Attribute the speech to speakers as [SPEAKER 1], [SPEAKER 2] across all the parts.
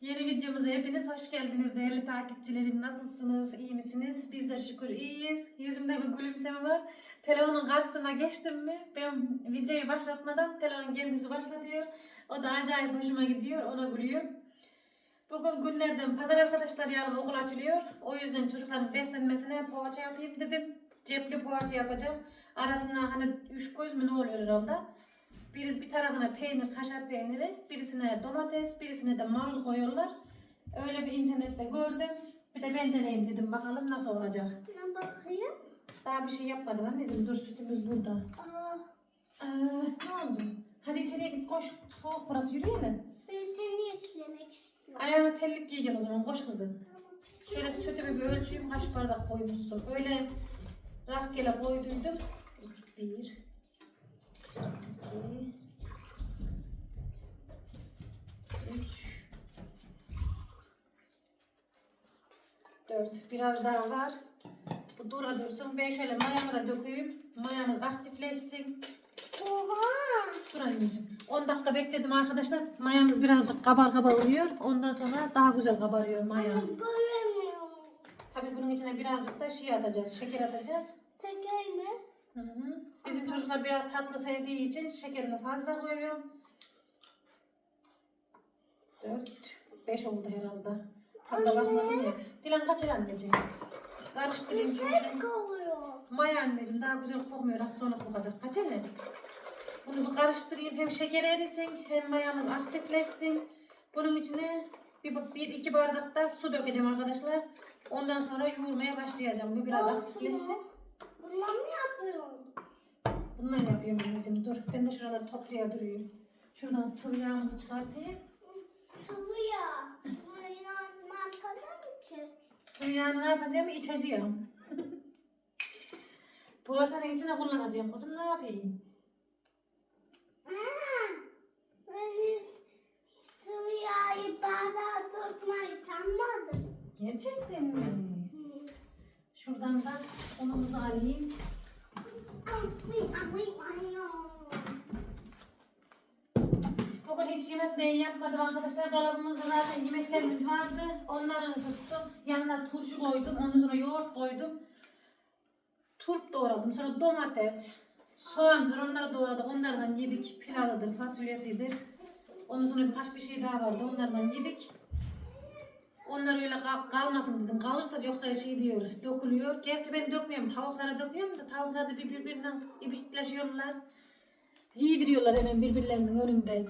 [SPEAKER 1] Yeni videomuza hepiniz hoş geldiniz değerli takipçilerim. Nasılsınız? İyi misiniz? Biz de şükür iyiyiz. Yüzümde bir gülümseme var. Telefonun karşısına geçtim mi? Ben videoyu başlatmadan telefon kendisi başlatıyor. O da acayip hoşuma gidiyor. Ona gülüyorum. Bugün günlerden pazar arkadaşlar yarın okul açılıyor. O yüzden çocukların beslenmesine poğaça yapayım dedim. Cepli poğaça yapacağım. Arasına hani üç göz mü ne oluyor herhalde. Birisi bir tarafına peynir, kaşar peyniri, birisine domates, birisine de marul koyuyorlar. Öyle bir internette gördüm. Bir de ben deneyeyim dedim bakalım nasıl olacak.
[SPEAKER 2] Ne bakayım?
[SPEAKER 1] Daha bir şey yapmadım anneciğim. Dur sütümüz burada.
[SPEAKER 2] Aa,
[SPEAKER 1] Ee, ne oldu? Hadi içeriye git koş. Soğuk burası yürüyelim.
[SPEAKER 2] ben seni izlemek istiyorum.
[SPEAKER 1] Ayağına tellik giyeceksin o zaman koş kızım. Şöyle sütümü bir ölçeyim kaç bardak koymuşsun. Öyle rastgele koyduydum. Bir, iki, üç, dört. Biraz daha var. Bu dura dursun. Ben şöyle mayamı da dökeyim. Mayamız aktifleşsin.
[SPEAKER 2] Oha!
[SPEAKER 1] Dur anneciğim. 10 dakika bekledim arkadaşlar. Mayamız birazcık kabar kabar oluyor. Ondan sonra daha güzel kabarıyor maya. Tabii bunun içine birazcık da şey atacağız. Şeker atacağız. Hı hı. Bizim çocuklar biraz tatlı sevdiği için şekerini fazla koyuyorum. 4, 5 oldu herhalde. Tam da bakmadım ya. Dilan kaçır anneciğim. Karıştırayım çünkü.
[SPEAKER 2] Güzel kokuyor.
[SPEAKER 1] Maya anneciğim daha güzel kokmuyor. Az sonra kokacak. Kaç hele? Bunu bir karıştırayım. Hem şeker erisin hem mayamız aktifleşsin. Bunun içine bir, bir iki bardak da su dökeceğim arkadaşlar. Ondan sonra yoğurmaya başlayacağım. Bu biraz aktifleşsin.
[SPEAKER 2] Bundan mı yapıyorsun?
[SPEAKER 1] Bununla yapıyorum anneciğim. Dur. Ben de şuraları toplaya duruyorum. Şuradan sıvı yağımızı çıkartayım.
[SPEAKER 2] Sıvı yağ. Sıvı yağ ne yapalım ki?
[SPEAKER 1] Sıvı yağını ne yapacağım? İçeceğim. Poğaçanın içine kullanacağım. Kızım ne yapayım?
[SPEAKER 2] Aa, ben sıvı yağı bardağa tutmayı sanmadım.
[SPEAKER 1] Gerçekten mi? Şuradan da unumuzu alayım.
[SPEAKER 2] Ay, ay, ay, ay.
[SPEAKER 1] Bugün hiç yemek neyi yapmadım arkadaşlar. Dolabımızda zaten yemeklerimiz vardı. Onları ısıttım. Yanına turşu koydum. Ondan sonra yoğurt koydum. Turp doğradım. Sonra domates, soğandır. Onları doğradık. Onlardan yedik. Pilavıdır, fasulyesidir. Ondan sonra birkaç bir şey daha vardı. Onlardan yedik. Onlar öyle kal- kalmasın dedim. Kalırsa yoksa şey diyor, dökülüyor. Gerçi ben dökmüyorum. Tavuklara döküyorum da tavuklar da bir- birbirinden ibikleşiyorlar. Yiyiveriyorlar hemen birbirlerinin önünde.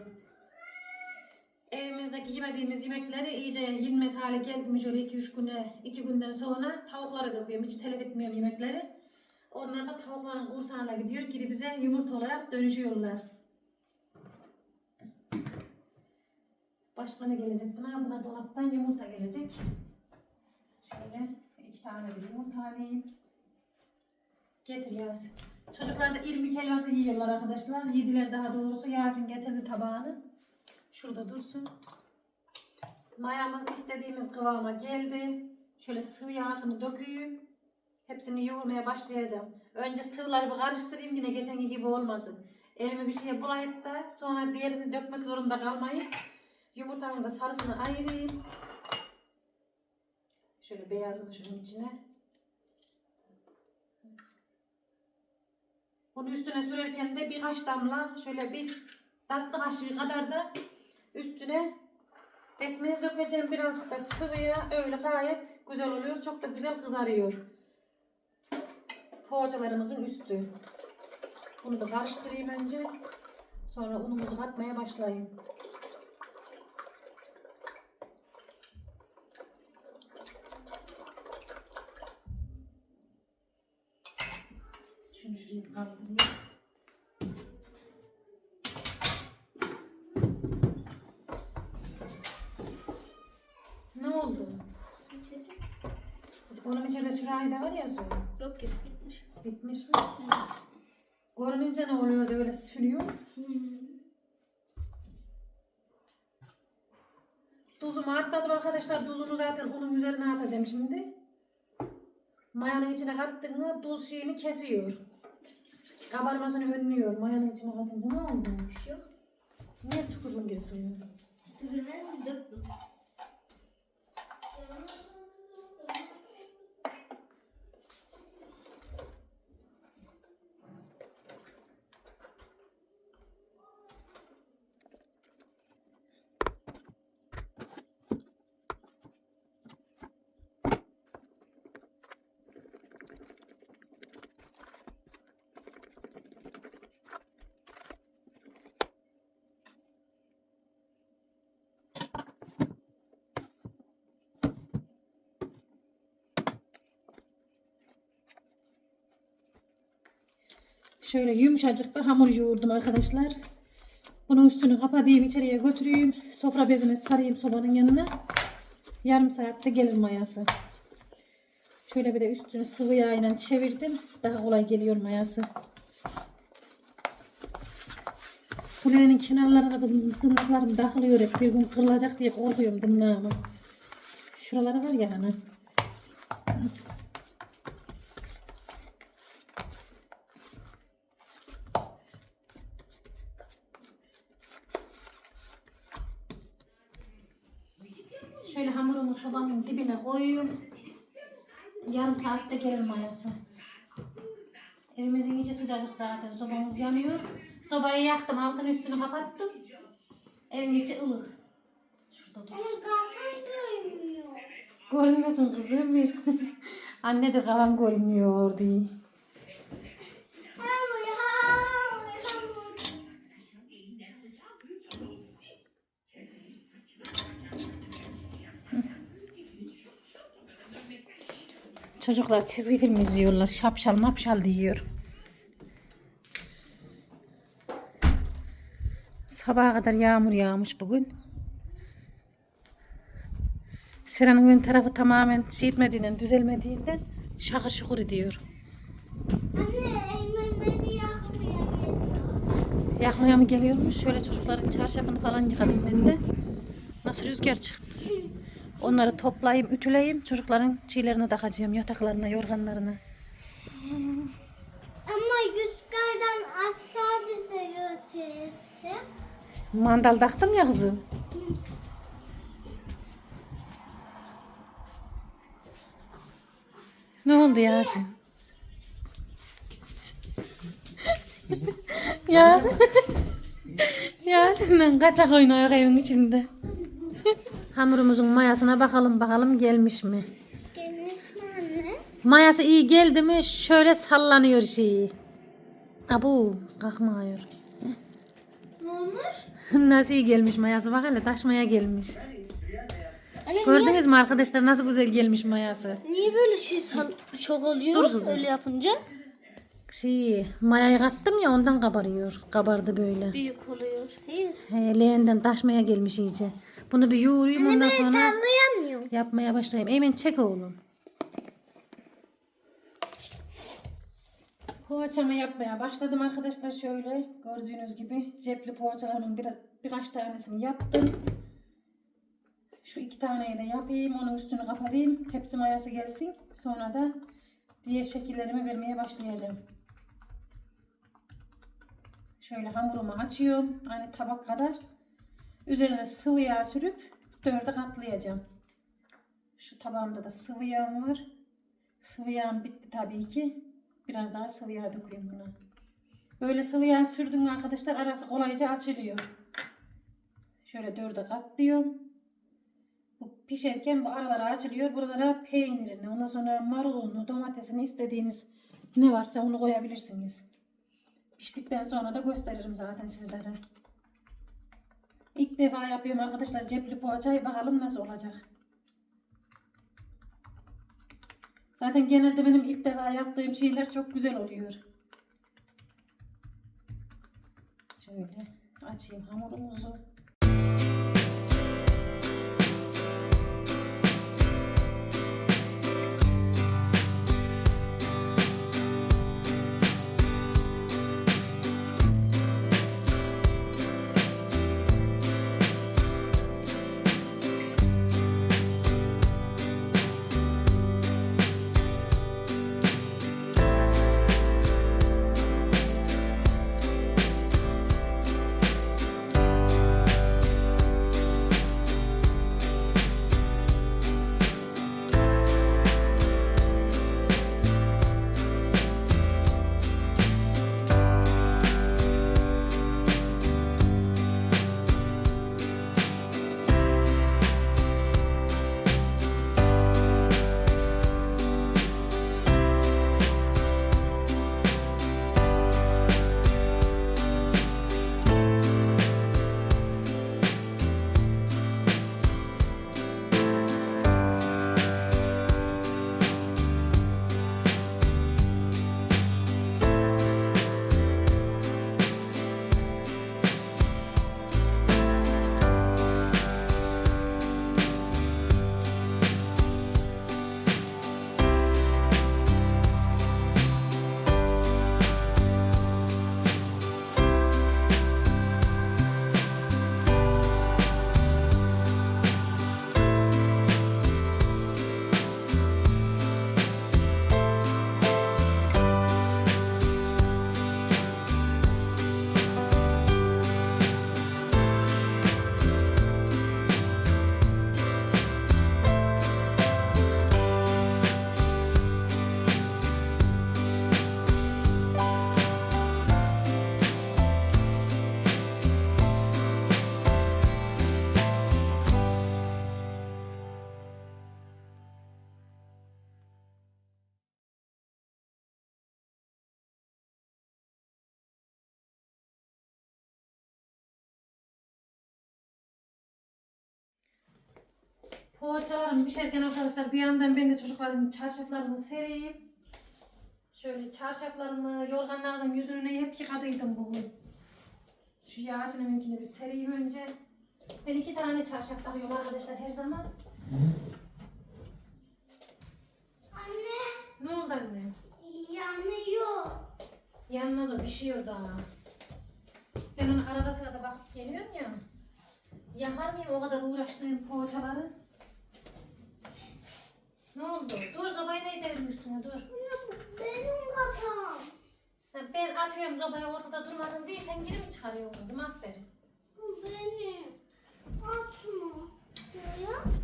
[SPEAKER 1] Evimizdeki yemediğimiz yemekleri iyice yenmez hale geldi mi şöyle 2-3 güne, 2 günden sonra tavuklara döküyorum. Hiç telef etmiyorum yemekleri. Onlar da tavukların kursağına gidiyor. Geri bize yumurta olarak dönüşüyorlar. Başka ne gelecek buna? Buna dolaptan yumurta gelecek. Şöyle iki tane de yumurta alayım. Getir Yasin. Çocuklar da irmik helvası yiyorlar arkadaşlar. Yediler daha doğrusu. Yasin getirdi tabağını. Şurada dursun. Mayamız istediğimiz kıvama geldi. Şöyle sıvı yağsını döküyüm. Hepsini yoğurmaya başlayacağım. Önce sıvıları bir karıştırayım yine geçenki gibi olmasın. Elimi bir şeye bulayıp da sonra diğerini dökmek zorunda kalmayayım. Yumurtanın da sarısını ayırayım. Şöyle beyazını şunun içine. Bunu üstüne sürerken de birkaç damla şöyle bir tatlı kaşığı kadar da üstüne pekmez dökeceğim. Birazcık da sıvıya öyle gayet güzel oluyor. Çok da güzel kızarıyor. Poğaçalarımızın üstü. Bunu da karıştırayım önce. Sonra unumuzu katmaya başlayayım. Bir kaldırayım. Ne oldu? Onun içinde sürahi de var ya su.
[SPEAKER 2] Yok yok bitmiş.
[SPEAKER 1] Bitmiş mi? Görününce ne oluyor da öyle sürüyor? Tuzumu atmadım arkadaşlar. Tuzunu zaten unun üzerine atacağım şimdi. Mayanın içine kattın mı tuz şeyini kesiyor. Kabarmasını önlüyor. Mayanın içine katınca ne oldu?
[SPEAKER 2] Yok.
[SPEAKER 1] Niye tükürdün geri suyunu?
[SPEAKER 2] Tükürmez mi döktüm?
[SPEAKER 1] Şöyle yumuşacık bir hamur yoğurdum arkadaşlar. Bunun üstünü kapatayım içeriye götüreyim. Sofra bezini sarayım sobanın yanına. Yarım saatte gelir mayası. Şöyle bir de üstünü sıvı yağ ile çevirdim. Daha kolay geliyor mayası. Kulenin kenarlarına da tırnaklarım takılıyor. Bir gün kırılacak diye korkuyorum tırnağımı. Şuraları var ya hani. Şöyle hamurumu sobanın dibine koyuyorum. Yarım saatte gelir mayası. Evimizin içi sıcacık zaten. Sobamız yanıyor. Sobayı yaktım. Altını üstünü kapattım. Evin içi ılık. Şurada dur.
[SPEAKER 2] Ama kafam görmüyor.
[SPEAKER 1] Görünmesin kızım bir. Anne de kalan görünmüyor diye. Çocuklar çizgi film izliyorlar. Şapşal mapşal diyor. Sabaha kadar yağmur yağmış bugün. Seranın ön tarafı tamamen şey etmediğinden, düzelmediğinden şakır şukur ediyor.
[SPEAKER 2] Anne, elime beni yakmaya geliyor.
[SPEAKER 1] Yakmaya mı geliyormuş? Şöyle çocukların çarşafını falan yıkadım ben de. Nasıl rüzgar çıktı. Onları toplayayım, ütüleyeyim. Çocukların şeylerine takacağım. Yataklarına, yorganlarına.
[SPEAKER 2] Ama rüzgardan aşağı düşüyor teyze.
[SPEAKER 1] Mandal taktım ya kızım. Ne oldu Yasin? Yasin. Yasin'den kaçak oynuyor evin içinde. Hamurumuzun mayasına bakalım bakalım gelmiş mi?
[SPEAKER 2] Gelmiş mi anne?
[SPEAKER 1] Mayası iyi geldi mi şöyle sallanıyor şeyi. Abu kalkmıyor.
[SPEAKER 2] Ne olmuş?
[SPEAKER 1] Nasıl iyi gelmiş mayası bak hele taşmaya gelmiş.
[SPEAKER 2] Anne
[SPEAKER 1] Gördünüz mü arkadaşlar nasıl güzel gelmiş mayası.
[SPEAKER 2] niye böyle şey çok oluyor
[SPEAKER 1] Dur kızım.
[SPEAKER 2] öyle yapınca?
[SPEAKER 1] Şey mayayı kattım ya ondan kabarıyor. Kabardı böyle.
[SPEAKER 2] Büyük oluyor. Hayır.
[SPEAKER 1] He, leğenden taşmaya gelmiş iyice. Bunu bir yoğurayım ondan sonra
[SPEAKER 2] sallayamıyorum.
[SPEAKER 1] yapmaya başlayayım. Eymen çek oğlum. Poğaçamı yapmaya başladım arkadaşlar şöyle. Gördüğünüz gibi cepli poğaçalarımın bir, birkaç tanesini yaptım. Şu iki taneyi de yapayım. Onun üstünü kapatayım. Tepsi mayası gelsin. Sonra da diğer şekillerimi vermeye başlayacağım. Şöyle hamurumu açıyorum. Aynı tabak kadar. Üzerine sıvı yağ sürüp dörde katlayacağım. Şu tabağımda da sıvı yağım var. Sıvı yağım bitti tabii ki. Biraz daha sıvı yağ döküyorum buna. Böyle sıvı yağ sürdüğün arkadaşlar arası kolayca açılıyor. Şöyle dörde katlıyorum. Bu pişerken bu aralara açılıyor. Buralara peynirini, ondan sonra marulunu, domatesini istediğiniz ne varsa onu koyabilirsiniz. Piştikten sonra da gösteririm zaten sizlere. İlk defa yapıyorum arkadaşlar cepli poğaçayı. Bakalım nasıl olacak. Zaten genelde benim ilk defa yaptığım şeyler çok güzel oluyor. Şöyle açayım hamurumuzu. Poğaçalarım pişerken arkadaşlar bir yandan ben de çocukların çarşaflarını sereyim. Şöyle çarşaflarını, yorganlarını, yüzünü hep yıkadıydım bugün. Şu Yasemin'inkini bir sereyim önce. Ben iki tane çarşaf takıyorum arkadaşlar her zaman.
[SPEAKER 2] Anne
[SPEAKER 1] Ne oldu anne?
[SPEAKER 2] yanıyor.
[SPEAKER 1] Yanmaz o pişiyor daha. Ben onu arada sırada bakıp geliyorum ya. Yakar mıyım o kadar uğraştığım poğaçaları? Ne oldu? Dur zobayı da ederim üstüne dur.
[SPEAKER 2] Benim kafam.
[SPEAKER 1] Ha, Ben atıyorum zobayı ortada durmasın diye sen geri mi çıkarıyorsun kızım? Aferin.
[SPEAKER 2] Bu benim. Atma. Şuraya.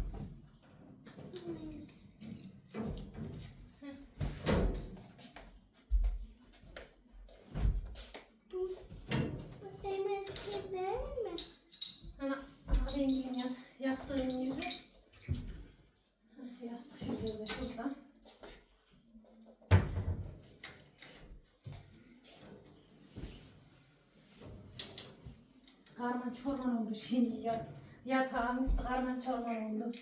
[SPEAKER 1] Çorman oldu şimdi ya. Yatağın üstü karman çorman oldu.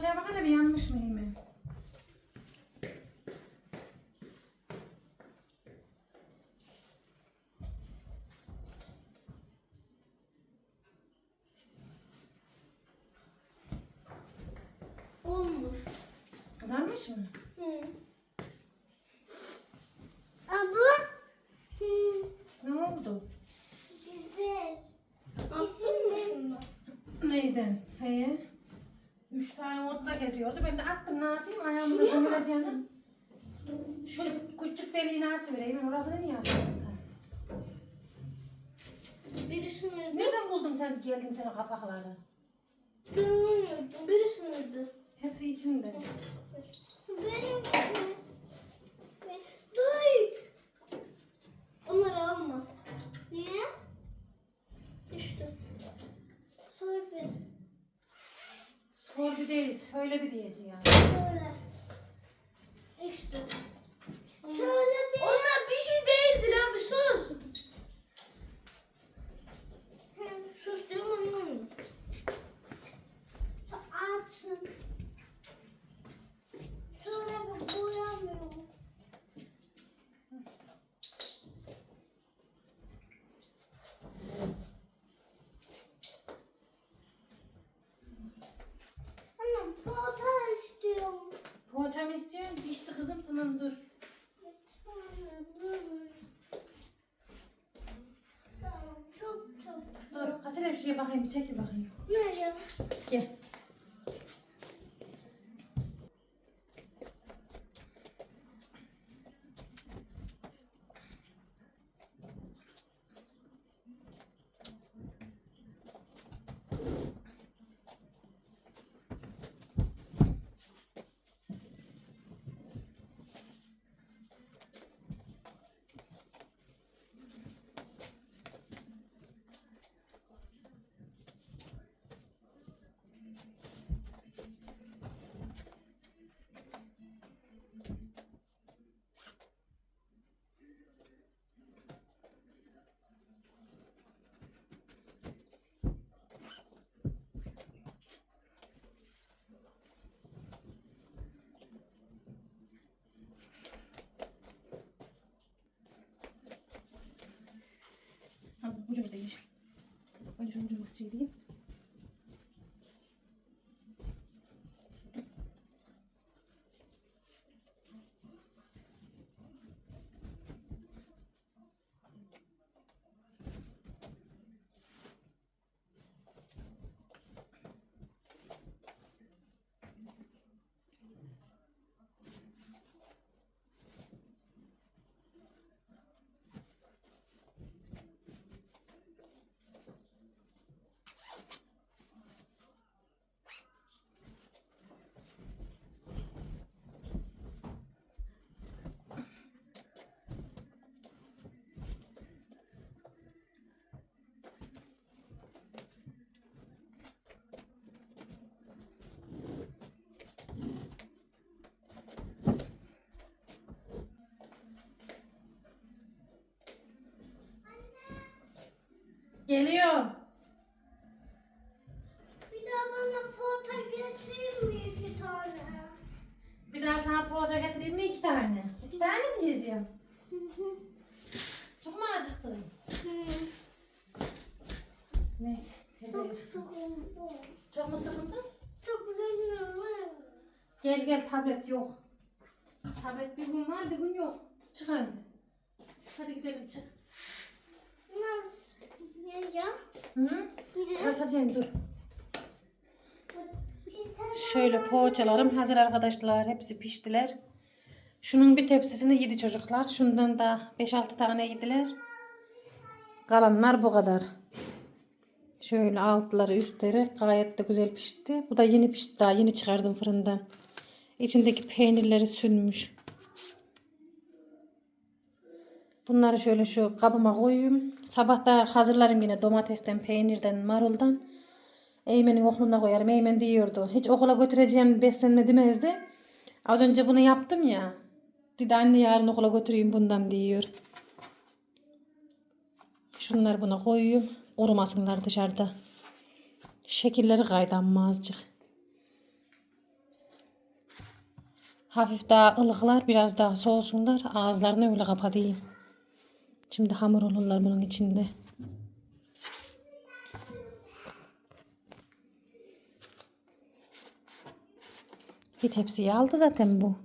[SPEAKER 1] Poğaçaya bak hele bir yanmış mı yemeği?
[SPEAKER 2] olmuş.
[SPEAKER 1] Kızarmış mı?
[SPEAKER 2] Hı. Abla. Hı.
[SPEAKER 1] Ne oldu?
[SPEAKER 2] Güzel. İsim ne?
[SPEAKER 1] Neydi? Heye. Üç tane geziyordu. Ben de attım ne yapayım? Ayağımıza
[SPEAKER 2] Şuraya mı
[SPEAKER 1] gömüleceğini. Küçük deliğini açıvereyim. Orasını niye yapıyorsun?
[SPEAKER 2] Birisini
[SPEAKER 1] Nereden buldun sen geldin sen o kapakları?
[SPEAKER 2] Dönüyordum. Birisini öldü.
[SPEAKER 1] Hepsi içinde.
[SPEAKER 2] Benim Duy. Onları alma. Niye? İşte. Söyle.
[SPEAKER 1] Sor bir değil, söyle bir diyeceğim.
[SPEAKER 2] Söyle. İşte. Söyle bir. Onlar bir şey değildir abi. Sus diyorum anlamıyorum. Atsın. Söyle bir boyamıyorum. Anne poğaça istiyorum.
[SPEAKER 1] Poğaça mı istiyorsun? Pişti kızım tamam dur.
[SPEAKER 2] Anne dur. Tamam çok çok.
[SPEAKER 1] Dur kaç bir şeye bakayım bir çekil bakayım.
[SPEAKER 2] Nereye?
[SPEAKER 1] Gel. Ha, bu ucumuz değil. Önce şey diyeyim. Geliyor.
[SPEAKER 2] Bir daha bana porta getireyim mi iki tane?
[SPEAKER 1] Bir daha sana poğaça getireyim mi iki tane? İki tane mi yiyeceğim? Çok mu acıktın? Neyse.
[SPEAKER 2] Çok sıkıldım.
[SPEAKER 1] Çok mu sıkıldın?
[SPEAKER 2] Çok bilmiyorum.
[SPEAKER 1] Gel gel tablet yok. Tablet bir gün var bir gün yok. Çık hadi. Hadi gidelim çık.
[SPEAKER 2] Nasıl? Ya.
[SPEAKER 1] Hı? Çarpacağım dur. Şöyle poğaçalarım hazır arkadaşlar. Hepsi piştiler. Şunun bir tepsisini yedi çocuklar. Şundan da 5-6 tane yediler. Kalanlar bu kadar. Şöyle altları üstleri gayet de güzel pişti. Bu da yeni pişti daha yeni çıkardım fırından. İçindeki peynirleri sünmüş. Bunları şöyle şu kabıma koyayım. Sabah da hazırlarım yine domatesten, peynirden, maruldan. Eymen'in okuluna koyarım. Eymen diyordu. Hiç okula götüreceğim beslenme demezdi. Az önce bunu yaptım ya. Dedi anne yarın okula götüreyim bundan diyor. Şunları buna koyuyorum. Kurumasınlar dışarıda. Şekilleri kaydanma azıcık. Hafif daha ılıklar biraz daha soğusunlar. Ağızlarını öyle kapatayım. Şimdi hamur olurlar bunun içinde. Bir tepsiyi aldı zaten bu.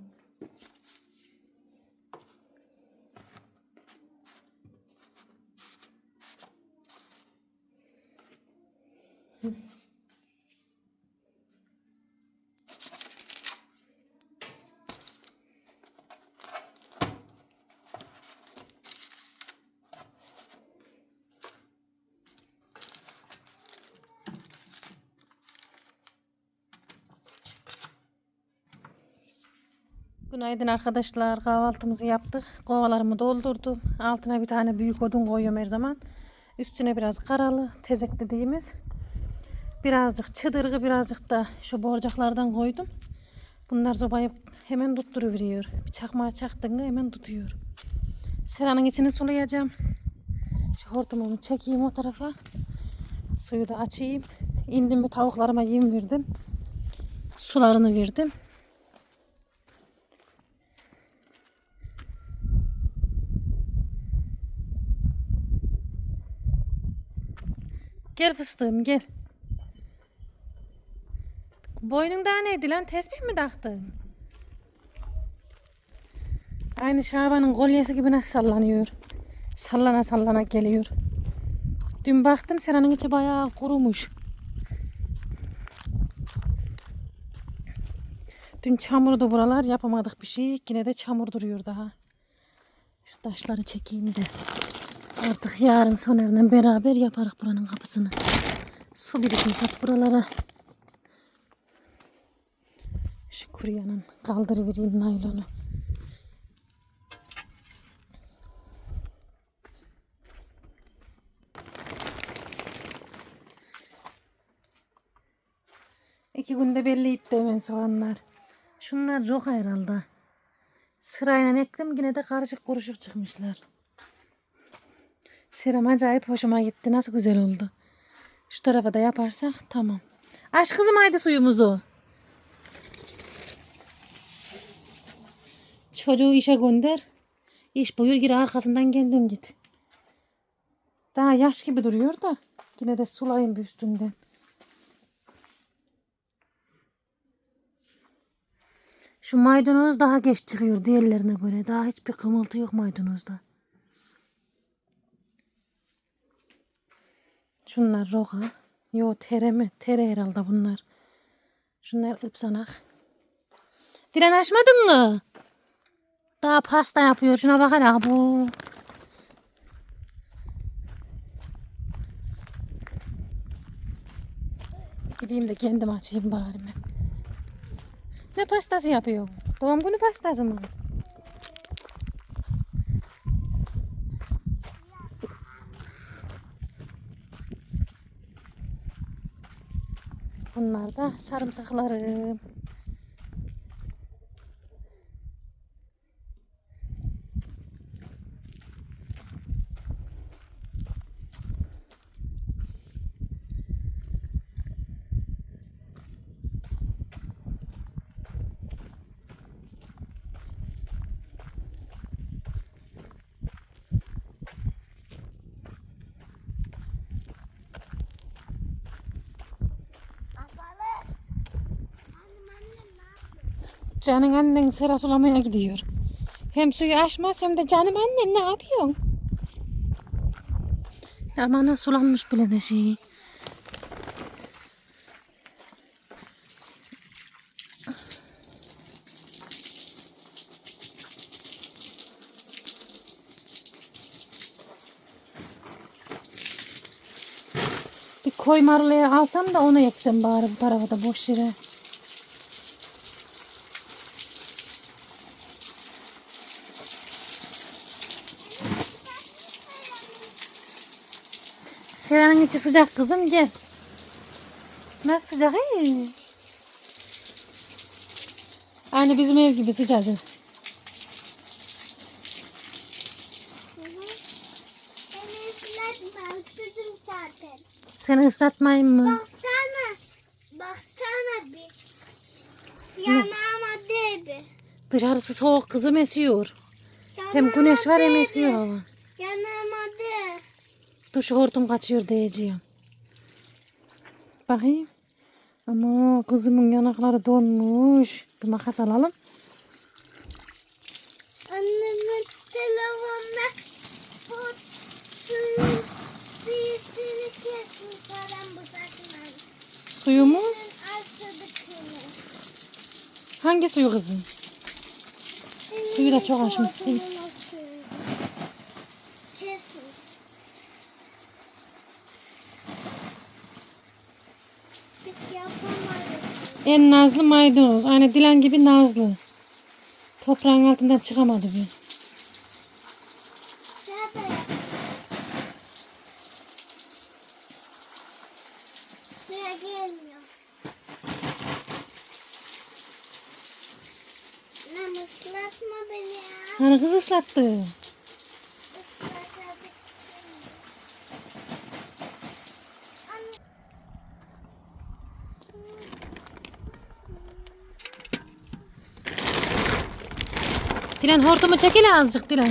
[SPEAKER 1] Hı. Günaydın arkadaşlar. Kahvaltımızı yaptık. Kovalarımı doldurdum. Altına bir tane büyük odun koyuyorum her zaman. Üstüne biraz karalı tezek dediğimiz. Birazcık çıdırgı birazcık da şu borcaklardan koydum. Bunlar sobayı hemen tutturuveriyor. Bir çakmağa çaktığında hemen tutuyor. Seranın içini sulayacağım. Şu hortumumu çekeyim o tarafa. Suyu da açayım. İndim bir tavuklarıma yem verdim. Sularını verdim. Gel fıstığım gel. Boynunda neydi lan? Tesbih mi taktın? Aynı Şaban'ın kolyesi gibi nasıl sallanıyor. Sallana sallana geliyor. Dün baktım seranın içi bayağı kurumuş. Dün çamurdu buralar yapamadık bir şey. Yine de çamur duruyor daha. Şu taşları çekeyim de. Artık yarın Soner'le beraber yaparız buranın kapısını. Su birikmiş hep buralara. Şu kuruyanın kaldırıvereyim naylonu. İki günde belli etti hemen soğanlar. Şunlar roka herhalde. Sırayla ektim yine de karışık kuruşuk çıkmışlar. Seram acayip hoşuma gitti. Nasıl güzel oldu. Şu tarafa da yaparsak tamam. Aç kızım haydi suyumuzu. Çocuğu işe gönder. İş buyur gir arkasından kendin git. Daha yaş gibi duruyor da. Yine de sulayın bir üstünden. Şu maydanoz daha geç çıkıyor diğerlerine göre. Daha hiçbir kımıltı yok maydanozda. Şunlar roka. Yo tere mi? Tere herhalde bunlar. Şunlar ıpsanak. Diren açmadın mı? Daha pasta yapıyor. Şuna bak hele bu. Gideyim de kendim açayım bari mi? Ne pastası yapıyor? Doğum günü pastası mı? Bunlar da sarımsaklarım. Canın annen sera sulamaya gidiyor. Hem suyu açmaz hem de canım annem ne yapıyorsun? Aman sulanmış bile ne şey. Bir koy marulaya alsam da onu eksem bari bu tarafa da boş yere. Seranın içi sıcak kızım gel. Nasıl sıcak iyi. Aynı bizim ev gibi
[SPEAKER 2] zaten.
[SPEAKER 1] Seni ıslatmayayım mı?
[SPEAKER 2] Baksana. Baksana bir. Yanağıma değdi.
[SPEAKER 1] Dışarısı soğuk kızım esiyor. Hem
[SPEAKER 2] Yanağıma
[SPEAKER 1] güneş var hem esiyor hava.
[SPEAKER 2] Yanağıma.
[SPEAKER 1] Dur şu hortum kaçıyor diyeceğim. Bakayım. Ama kızımın yanakları donmuş. Bir makas alalım.
[SPEAKER 2] Annemin telefonuna bu suyun büyüsünü kesmiş falan bu zaten.
[SPEAKER 1] Suyu mu? Hangi suyu kızım? Suyu da çok açmışsın.
[SPEAKER 2] Kesmiş. Biz yapamadık.
[SPEAKER 1] En nazlı maydanoz. Aynı Dilan gibi nazlı. Toprağın altından çıkamadı
[SPEAKER 2] ya.
[SPEAKER 1] Hani kız ıslattı.
[SPEAKER 2] Islatacak. Anne.
[SPEAKER 1] Dilan hortumu çekil azıcık Dilan.